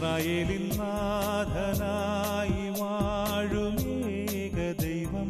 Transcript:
ഇസ്രായേലിൻ നാഥനായി വാഴുമേക ദൈവം.